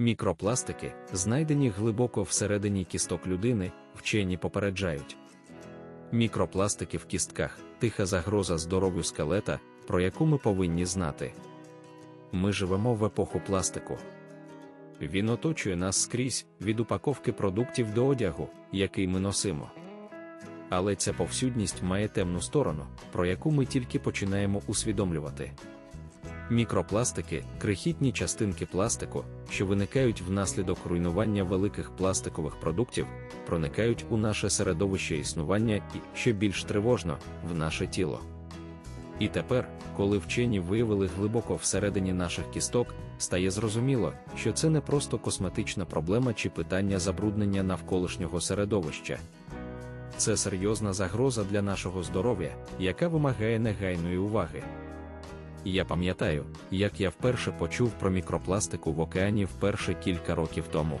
Мікропластики, знайдені глибоко всередині кісток людини, вчені попереджають. Мікропластики в кістках тиха загроза здоров'ю скелета, про яку ми повинні знати. Ми живемо в епоху пластику. Він оточує нас скрізь від упаковки продуктів до одягу, який ми носимо. Але ця повсюдність має темну сторону, про яку ми тільки починаємо усвідомлювати. Мікропластики крихітні частинки пластику, що виникають внаслідок руйнування великих пластикових продуктів, проникають у наше середовище існування і, що більш тривожно, в наше тіло. І тепер, коли вчені виявили глибоко всередині наших кісток, стає зрозуміло, що це не просто косметична проблема чи питання забруднення навколишнього середовища. Це серйозна загроза для нашого здоров'я, яка вимагає негайної уваги. Я пам'ятаю, як я вперше почув про мікропластику в океані вперше кілька років тому.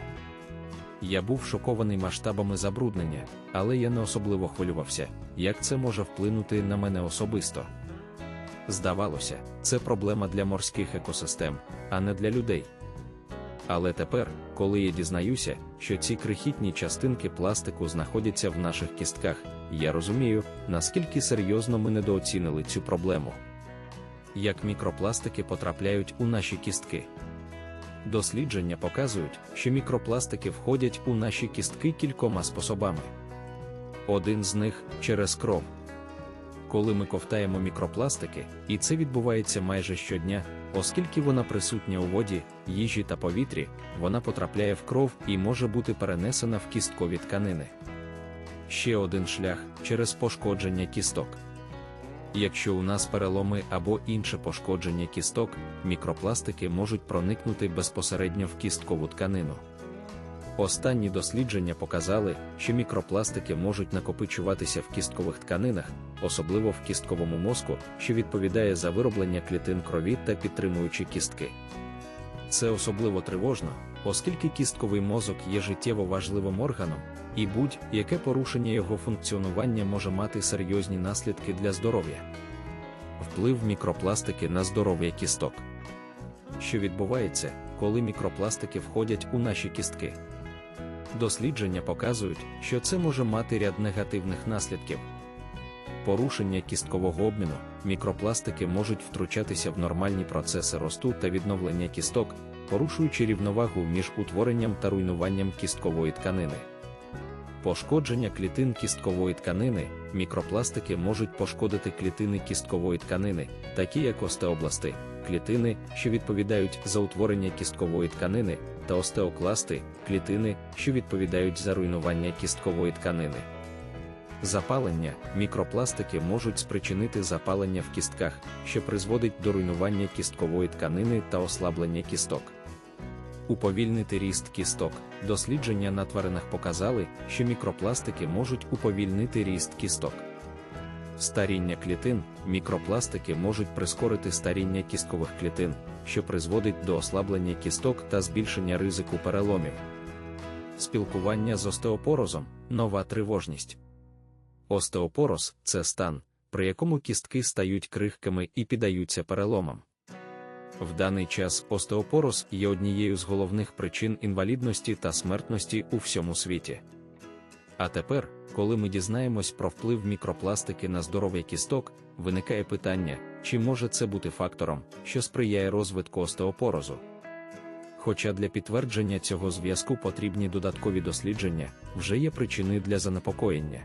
Я був шокований масштабами забруднення, але я не особливо хвилювався, як це може вплинути на мене особисто. Здавалося, це проблема для морських екосистем, а не для людей. Але тепер, коли я дізнаюся, що ці крихітні частинки пластику знаходяться в наших кістках, я розумію, наскільки серйозно ми недооцінили цю проблему. Як мікропластики потрапляють у наші кістки. Дослідження показують, що мікропластики входять у наші кістки кількома способами. Один з них через кров. Коли ми ковтаємо мікропластики, і це відбувається майже щодня, оскільки вона присутня у воді, їжі та повітрі, вона потрапляє в кров і може бути перенесена в кісткові тканини. Ще один шлях через пошкодження кісток. Якщо у нас переломи або інше пошкодження кісток, мікропластики можуть проникнути безпосередньо в кісткову тканину. Останні дослідження показали, що мікропластики можуть накопичуватися в кісткових тканинах, особливо в кістковому мозку, що відповідає за вироблення клітин крові та підтримуючі кістки. Це особливо тривожно, оскільки кістковий мозок є життєво важливим органом, і будь-яке порушення його функціонування може мати серйозні наслідки для здоров'я. Вплив мікропластики на здоров'я кісток. Що відбувається, коли мікропластики входять у наші кістки? Дослідження показують, що це може мати ряд негативних наслідків. Порушення кісткового обміну, мікропластики можуть втручатися в нормальні процеси росту та відновлення кісток, порушуючи рівновагу між утворенням та руйнуванням кісткової тканини. Пошкодження клітин кісткової тканини, мікропластики можуть пошкодити клітини кісткової тканини, такі як остеобласти, клітини, що відповідають за утворення кісткової тканини, та остеокласти, клітини, що відповідають за руйнування кісткової тканини. Запалення, мікропластики можуть спричинити запалення в кістках, що призводить до руйнування кісткової тканини та ослаблення кісток. Уповільнити ріст кісток. Дослідження на тваринах показали, що мікропластики можуть уповільнити ріст кісток. Старіння клітин, мікропластики можуть прискорити старіння кісткових клітин, що призводить до ослаблення кісток та збільшення ризику переломів. Спілкування з остеопорозом нова тривожність. Остеопороз це стан, при якому кістки стають крихкими і піддаються переломам. В даний час остеопороз є однією з головних причин інвалідності та смертності у всьому світі. А тепер, коли ми дізнаємось про вплив мікропластики на здоров'я кісток, виникає питання, чи може це бути фактором, що сприяє розвитку остеопорозу. Хоча для підтвердження цього зв'язку потрібні додаткові дослідження, вже є причини для занепокоєння.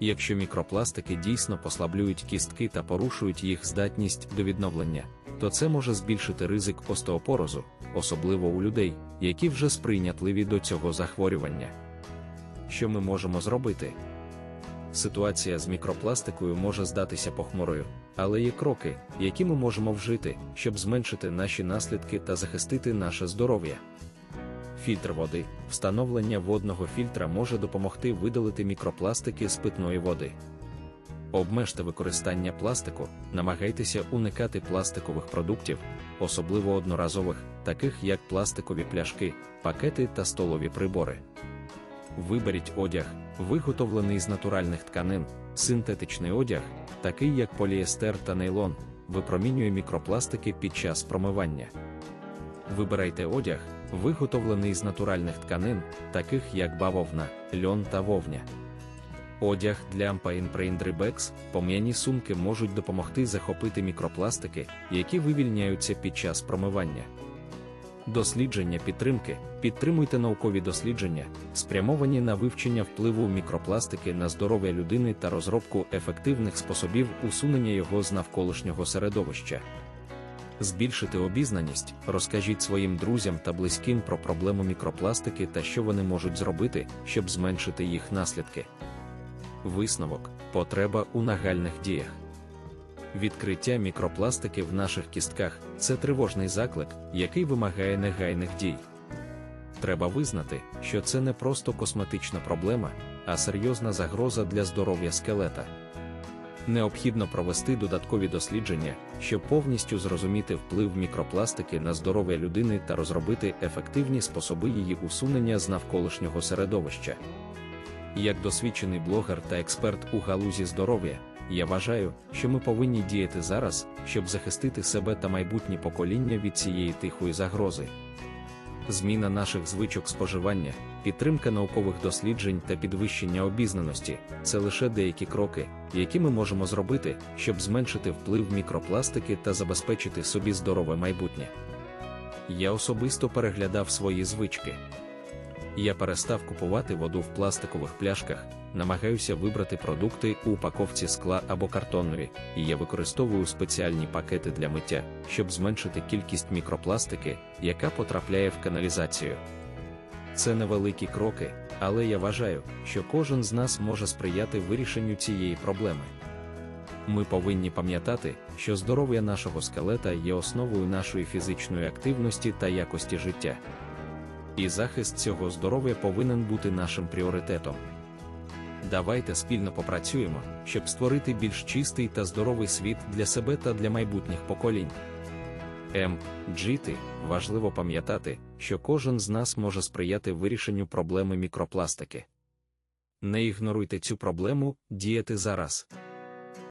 Якщо мікропластики дійсно послаблюють кістки та порушують їх здатність до відновлення, то це може збільшити ризик остеопорозу, особливо у людей, які вже сприйнятливі до цього захворювання. Що ми можемо зробити? Ситуація з мікропластикою може здатися похмурою, але є кроки, які ми можемо вжити, щоб зменшити наші наслідки та захистити наше здоров'я. Фільтр води, встановлення водного фільтра може допомогти видалити мікропластики з питної води. Обмежте використання пластику, намагайтеся уникати пластикових продуктів, особливо одноразових, таких як пластикові пляшки, пакети та столові прибори. Виберіть одяг, виготовлений з натуральних тканин, синтетичний одяг, такий як поліестер та нейлон, випромінює мікропластики під час промивання. Вибирайте одяг, виготовлений з натуральних тканин, таких як бавовна, льон та вовня. Одяг для Ampain пом'яні сумки можуть допомогти захопити мікропластики, які вивільняються під час промивання. Дослідження підтримки підтримуйте наукові дослідження, спрямовані на вивчення впливу мікропластики на здоров'я людини та розробку ефективних способів усунення його з навколишнього середовища. Збільшити обізнаність, розкажіть своїм друзям та близьким про проблему мікропластики та що вони можуть зробити, щоб зменшити їх наслідки. Висновок потреба у нагальних діях. Відкриття мікропластики в наших кістках це тривожний заклик, який вимагає негайних дій. Треба визнати, що це не просто косметична проблема, а серйозна загроза для здоров'я скелета. Необхідно провести додаткові дослідження, щоб повністю зрозуміти вплив мікропластики на здоров'я людини та розробити ефективні способи її усунення з навколишнього середовища. Як досвідчений блогер та експерт у галузі здоров'я, я вважаю, що ми повинні діяти зараз, щоб захистити себе та майбутнє покоління від цієї тихої загрози. Зміна наших звичок споживання, підтримка наукових досліджень та підвищення обізнаності це лише деякі кроки, які ми можемо зробити, щоб зменшити вплив мікропластики та забезпечити собі здорове майбутнє. Я особисто переглядав свої звички. Я перестав купувати воду в пластикових пляшках, намагаюся вибрати продукти у упаковці скла або картонної, і я використовую спеціальні пакети для миття, щоб зменшити кількість мікропластики, яка потрапляє в каналізацію. Це невеликі кроки, але я вважаю, що кожен з нас може сприяти вирішенню цієї проблеми. Ми повинні пам'ятати, що здоров'я нашого скелета є основою нашої фізичної активності та якості життя. І захист цього здоров'я повинен бути нашим пріоритетом. Давайте спільно попрацюємо, щоб створити більш чистий та здоровий світ для себе та для майбутніх поколінь. М. Джіти важливо пам'ятати, що кожен з нас може сприяти вирішенню проблеми мікропластики. Не ігноруйте цю проблему, діяти зараз.